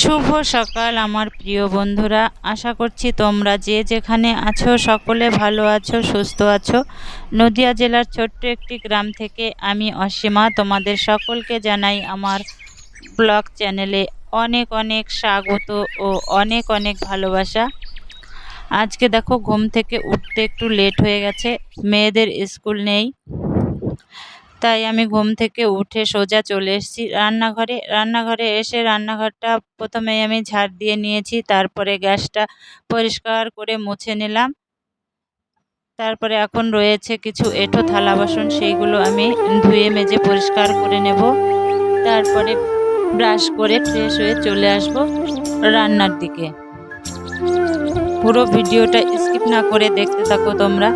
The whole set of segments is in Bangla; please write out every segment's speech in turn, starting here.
শুভ সকাল, আমার প্রিয় বন্ধুরা। আশা করছি তোমরা যে যেখানে আছো, সকলে ভালো আছো, সুস্থ আছো। নদিয়া জেলার ছোট্ট একটি গ্রাম থেকে আমি অসীমা। তোমাদের সকলকে জানাই আমার ব্লগ চ্যানেলে অনেক অনেক স্বাগত ও অনেক অনেক ভালোবাসা। আজকে দেখো, ঘুম থেকে উঠতে একটু লেট হয়ে গেছে। মেয়েদের স্কুল নেই। তাই আমি ঘুম থেকে উঠে সোজা চলে এসেছি রান্নাঘরে। রান্নাঘরে এসে রান্নাঘরটা প্রথমে আমি ঝাড় দিয়ে নিয়েছি, তারপরে গ্যাসটা পরিষ্কার করে মুছে নিলাম। তারপরে এখন রয়েছে কিছু এঁঠো থালা বাসন, সেইগুলো আমি ধুয়ে মেজে পরিষ্কার করে নেব। তারপরে ব্রাশ করে ফ্রেশ হয়ে চলে আসব রান্নার দিকে। পুরো ভিডিওটা স্কিপ না করে দেখতে থাকো তোমরা।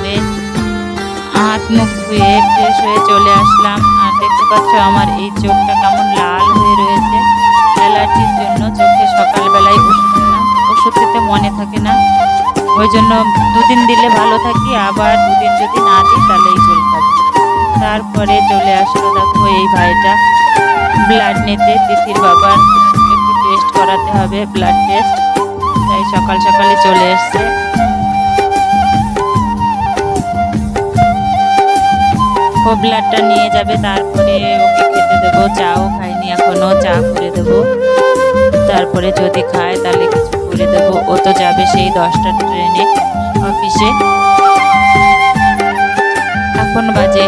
করে হাত মুখ ধুয়ে ফ্রেশ হয়ে চলে আসলাম। আর দেখতে পাচ্ছ আমার এই চোখটা কেমন লাল হয়ে রয়েছে। অ্যালার্জির জন্য চোখে সকালবেলায় ওষুধ দিলাম ওষুধ দিতে মনে থাকে না। ওই জন্য দুদিন দিলে ভালো থাকি, আবার দুদিন যদি না দিই তাহলেই চলে হবে তারপরে চলে আসলো দেখো এই ভাইটা। ব্লাড নিতে তিথির বাবার একটু টেস্ট করাতে হবে, ব্লাড টেস্ট তাই সকাল সকালে চলে এসছে। ও ব্লাডটা নিয়ে যাবে, তারপরে ওকে খেতে দেবো। চাও খাইনি এখনও চা করে দেবো। তারপরে যদি খায়, তাহলে কিছু করে দেবো। ও তো যাবে সেই দশটা ট্রেনে, অফিসে। এখন বাজে।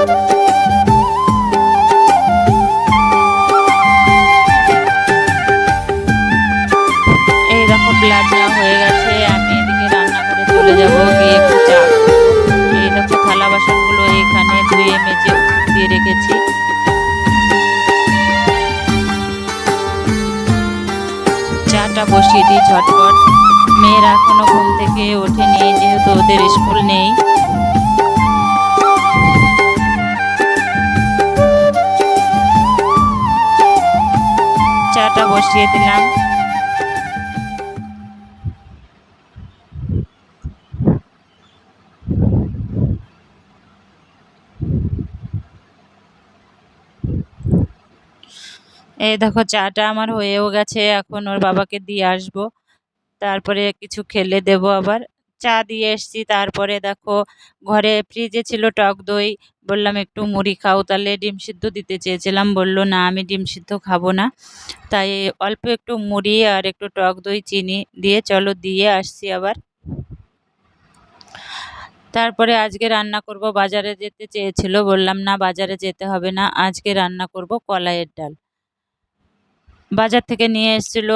এই ব্লাড নেওয়া হয়ে গেছে, আমি এদিকে রান্না করে চলে যাব, গিয়ে একটু চা এই দেখো থালা বাসনগুলো এখানে ধুয়ে মেজে দিয়ে রেখেছি। চাটা বসিয়ে দিই ঝটপট। মেয়েরা এখনও ঘুম থেকে ওঠেনি, যেহেতু ওদের স্কুল নেই। চাটা বসিয়ে দিলাম। এই দেখো চাটা আমার হয়েও গেছে, এখন ওর বাবাকে দিয়ে আসব। তারপরে কিছু খেলে দেবো আবার। চা দিয়ে এসছি, তারপরে দেখো ঘরে ফ্রিজে ছিল টক দই। বললাম একটু মুড়ি খাও, তাহলে ডিম সিদ্ধ দিতে চেয়েছিলাম, বলল না, আমি ডিম সিদ্ধ খাব না। তাই অল্প একটু মুড়ি আর একটু টক দই, চিনি দিয়ে চলো দিয়ে আসছি আবার। তারপরে আজকে রান্না করব, বাজারে যেতে চেয়েছিল, বললাম না, বাজারে যেতে হবে না, আজকে রান্না করব কলাইয়ের ডাল। বাজার থেকে নিয়ে এসেছিল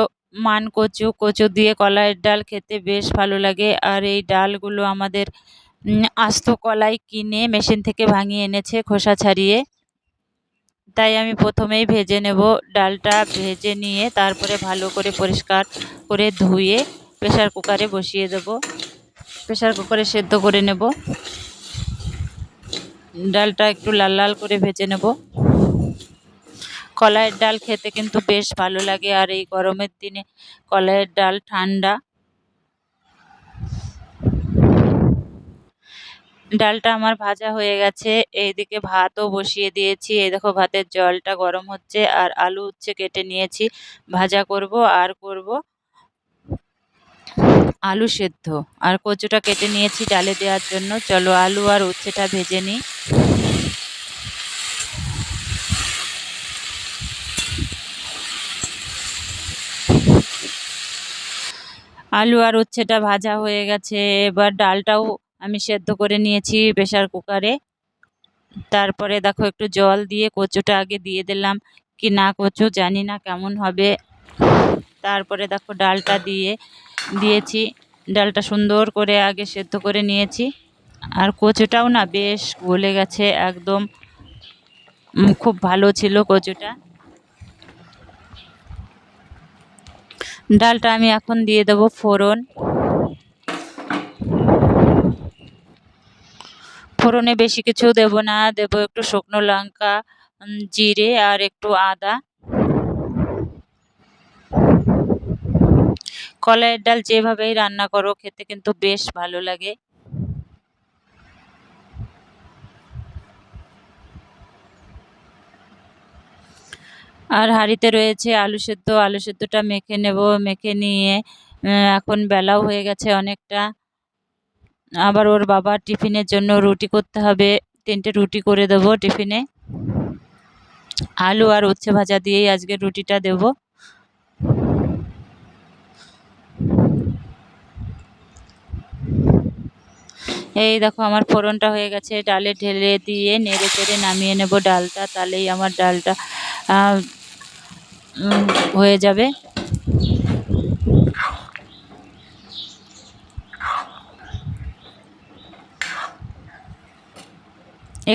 মান কচু কচু দিয়ে কলাইয়ের ডাল খেতে বেশ ভালো লাগে। আর এই ডালগুলো আমাদের আস্ত কলাই কিনে মেশিন থেকে ভাঙিয়ে এনেছে খোসা ছাড়িয়ে। তাই আমি প্রথমেই ভেজে নেব ডালটা, ভেজে নিয়ে তারপরে ভালো করে পরিষ্কার করে ধুয়ে প্রেশার কুকারে বসিয়ে দেব। প্রেসার কুকারে সেদ্ধ করে নেব। ডালটা একটু লাল লাল করে ভেজে নেব। কলাইয়ের ডাল খেতে কিন্তু বেশ ভালো লাগে আর এই গরমের দিনে কলাইয়ের ডাল ঠান্ডা। ডালটা আমার ভাজা হয়ে গেছে, এইদিকে ভাতও বসিয়ে দিয়েছি। এই দেখো ভাতের জলটা গরম হচ্ছে আর আলু উচ্ছে কেটে নিয়েছি। ভাজা করব, আর করব। আলু সেদ্ধ। আর কচুটা কেটে নিয়েছি ডালে দেওয়ার জন্য। চলো আলু আর উচ্ছেটা ভেজে নিই। আলু আর উচ্ছেটা ভাজা হয়ে গেছে। এবার ডালটাও আমি সেদ্ধ করে নিয়েছি প্রেশার কুকারে। তারপরে দেখো একটু জল দিয়ে কচুটা আগে দিয়ে দিলাম। কি না কচু জানি না কেমন হবে। তারপরে দেখো ডালটা দিয়ে, দিয়েছি। ডালটা সুন্দর করে আগে সেদ্ধ করে নিয়েছি। আর কচুটাও না বেশ গলে গেছে একদম। খুব ভালো ছিল কচুটা। ডালটা আমি এখন দিয়ে দেবো ফোড়ন। ফোড়নে বেশি কিছু দেব না, দেব একটু শুকনো লঙ্কা জিরে আর একটু আদা। কলাইয়ের ডাল যেভাবেই রান্না করো, খেতে কিন্তু বেশ ভালো লাগে। আর হাঁড়িতে রয়েছে আলু সেদ্ধ। আলু সেদ্ধটা মেখে নেব, মেখে নিয়ে এখন বেলাও হয়ে গেছে অনেকটা। আবার ওর বাবা টিফিনের জন্য রুটি করতে হবে। তিনটে রুটি করে দেবো টিফিনে। আলু আর উচ্ছে ভাজা দিয়েই আজকে রুটিটা দেব। এই দেখো আমার ফোড়নটা হয়ে গেছে, ডালে ঢেলে দিয়ে নেড়ে চেড়ে নামিয়ে নেব ডালটা, তাহলেই আমার ডালটা হয়ে যাবে।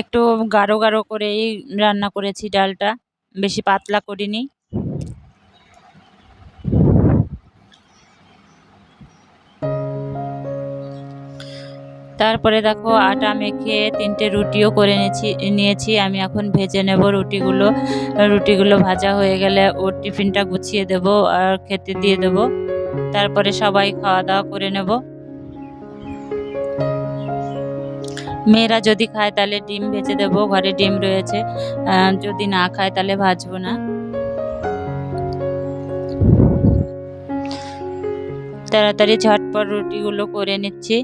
একটু গাঢ় গাঢ় করেই রান্না করেছি ডালটা, বেশি পাতলা করিনি। তারপরে দেখো আটা মেখে তিনটে রুটিও করে নিয়েছি নিয়েছি। আমি এখন ভেজে নেব রুটিগুলো। রুটিগুলো ভাজা হয়ে গেলে ওর টিফিনটা গুছিয়ে দেব আর খেতে দিয়ে দেব। তারপরে সবাই খাওয়া দাওয়া করে নেব। মেয়েরা যদি খায় তাহলে ডিম ভেজে দেবো, ঘরে ডিম রয়েছে। যদি না খায় তাহলে ভাজবো না। তাড়াতাড়ি ঝটপট রুটিগুলো করে নিচ্ছি।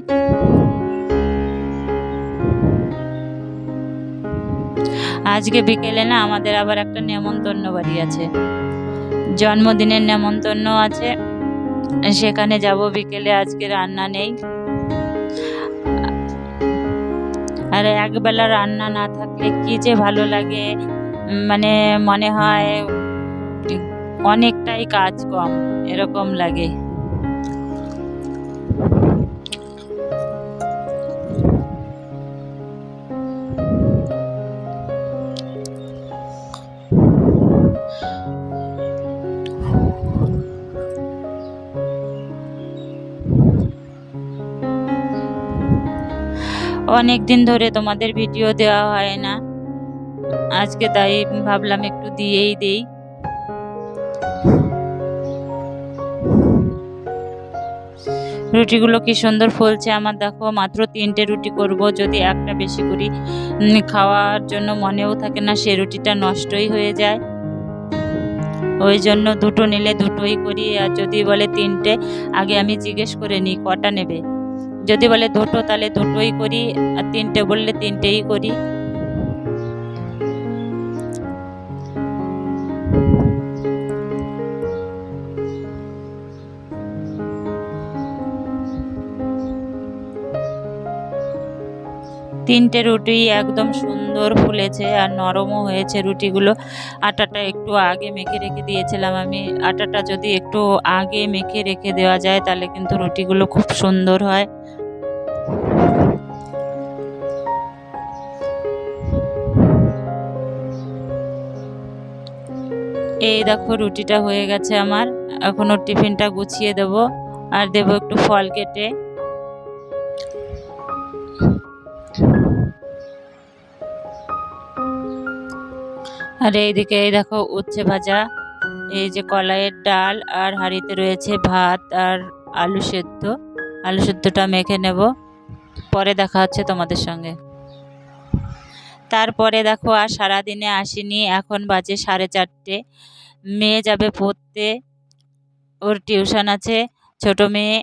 আজকে বিকেলে না আমাদের আবার একটা নেমন্তন্ন বাড়ি আছে। জন্মদিনের নেমন্তন্ন আছে। সেখানে যাব বিকেলে, আজকে রান্না নেই। আর একবেলা রান্না না থাকলে কি যে ভালো লাগে মানে মনে হয় অনেকটাই কাজ কম, এরকম লাগে। অনেক দিন ধরে তোমাদের ভিডিও দেওয়া হয় না। আজকে তাই ভাবলাম একটু দিয়েই দেই। রুটিগুলো কি সুন্দর ফলছে আমার, দেখো, মাত্র তিনটে রুটি করব, যদি একটা বেশি করি খাওয়ার জন্য মনেও থাকে না, সে রুটিটা নষ্টই হয়ে যায়। ওই জন্য দুটো নিলে দুটোই করি, আর যদি বলে তিনটে, আগে আমি জিজ্ঞেস করে নিই, কটা নেবে? যদি বলে দুটো, তাহলে দুটোই করি, আর তিনটে বললে তিনটেই করি। তিনটে রুটি একদম সুন্দর ফুলেছে আর নরমও হয়েছে রুটিগুলো। আটাটা একটু আগে মেখে রেখে দিয়েছিলাম আমি। আটাটা যদি একটু আগে মেখে রেখে দেওয়া যায়, তাহলে কিন্তু রুটিগুলো খুব সুন্দর হয়। এই দেখো, রুটিটা হয়ে গেছে আমার। এখন ওর টিফিনটা গুছিয়ে দেব আর দেব একটু ফল কেটে। আর এইদিকে এই দেখো, উচ্ছে ভাজা, এই যে কলাইয়ের ডাল আর হাঁড়িতে রয়েছে ভাত আর আলু সেদ্ধ। আলু সেদ্ধটা মেখে নেব, পরে দেখা হচ্ছে তোমাদের সঙ্গে। তারপরে দেখো আর সারাদিনে আসিনি, এখন বাজে সাড়ে চারটে। মেয়ে যাবে পড়তে, ওর টিউশন আছে, ছোট মেয়ে,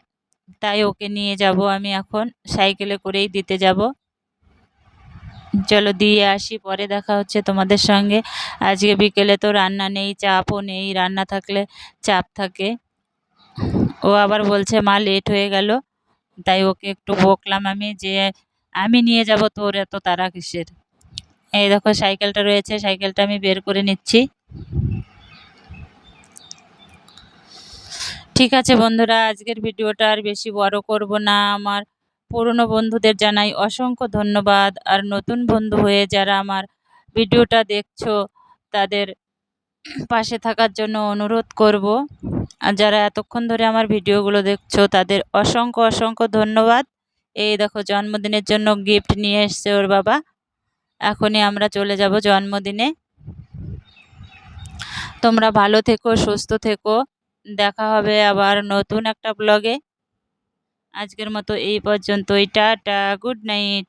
তাই ওকে নিয়ে যাব আমি এখন, সাইকেলে করেই দিতে যাব। চলো দিয়ে আসি, পরে দেখা হচ্ছে তোমাদের সঙ্গে। আজকে বিকেলে তো রান্না নেই, চাপও নেই, রান্না থাকলে চাপ থাকে। ও আবার বলছে, মা লেট হয়ে গেল। তাই ওকে একটু বকলাম আমি যে, আমি নিয়ে যাব তোর এত তারা কিসের? এই দেখো, সাইকেলটা রয়েছে, সাইকেলটা আমি বের করে নিচ্ছি। ঠিক আছে বন্ধুরা, আজকের ভিডিওটা আর বেশি বড় করব না। আমার পুরনো বন্ধুদের জানাই অসংখ্য ধন্যবাদ। আর নতুন বন্ধু হয়ে যারা আমার ভিডিওটা দেখছ, তাদের পাশে থাকার জন্য অনুরোধ করব। আর যারা এতক্ষণ ধরে আমার ভিডিওগুলো দেখছ, তাদের অসংখ্য অসংখ্য ধন্যবাদ। এই দেখো, জন্মদিনের জন্য গিফট নিয়ে এসছে ওর বাবা। এখনই আমরা চলে যাব জন্মদিনে। তোমরা ভালো থেকো, সুস্থ থেকো। দেখা হবে আবার নতুন একটা ব্লগে আজকের মতো এই পর্যন্তই। Tata good night